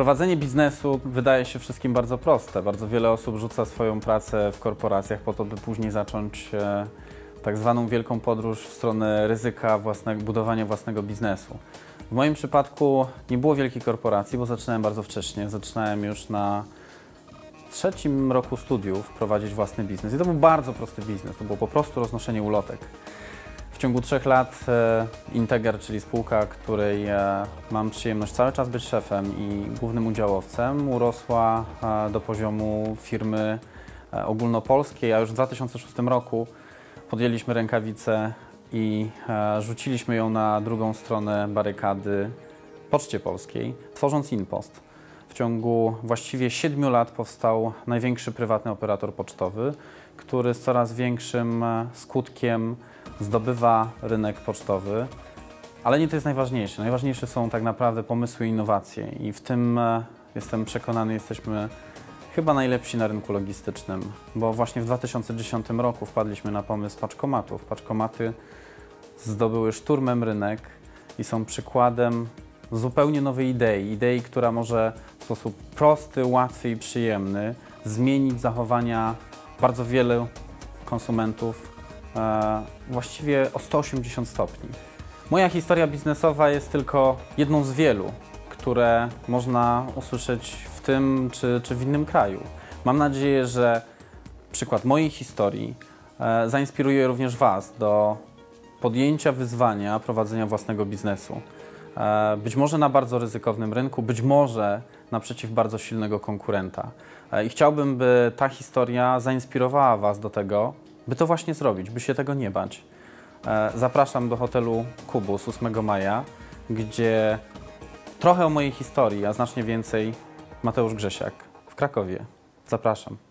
Prowadzenie biznesu wydaje się wszystkim bardzo proste. Bardzo wiele osób rzuca swoją pracę w korporacjach po to, by później zacząć e, tak zwaną wielką podróż w stronę ryzyka własnego, budowania własnego biznesu. W moim przypadku nie było wielkiej korporacji, bo zaczynałem bardzo wcześnie. Zaczynałem już na trzecim roku studiów prowadzić własny biznes. I to był bardzo prosty biznes. To było po prostu roznoszenie ulotek. W ciągu trzech lat e, Integer, czyli spółka, której e, mam przyjemność cały czas być szefem i głównym udziałowcem, urosła e, do poziomu firmy ogólnopolskiej, a już w 2006 roku podjęliśmy rękawice i rzuciliśmy ją na drugą stronę barykady Poczcie Polskiej, tworząc InPost. W ciągu właściwie 7 lat powstał największy prywatny operator pocztowy, który z coraz większym skutkiem zdobywa rynek pocztowy. Ale nie to jest najważniejsze. Najważniejsze są tak naprawdę pomysły i innowacje i w tym e, jestem przekonany, jesteśmy chyba najlepsi na rynku logistycznym, bo właśnie w 2010 roku wpadliśmy na pomysł paczkomatów. Paczkomaty zdobyły szturmem rynek i są przykładem zupełnie nowej idei. Idei, która może w sposób prosty, łatwy i przyjemny zmienić zachowania bardzo wielu konsumentów właściwie o 180 stopni. Moja historia biznesowa jest tylko jedną z wielu, które można usłyszeć w tym czy, czy w innym kraju. Mam nadzieję, że przykład mojej historii e, zainspiruje również Was do podjęcia wyzwania prowadzenia własnego biznesu. E, Być może na bardzo ryzykownym rynku, być może naprzeciw bardzo silnego konkurenta. E, I chciałbym, by ta historia zainspirowała Was do tego, by to właśnie zrobić, by się tego nie bać. E, Zapraszam do hotelu Kubus 8 maja, gdzie trochę o mojej historii, a znacznie więcej Mateusz Grzesiak w Krakowie. Zapraszam.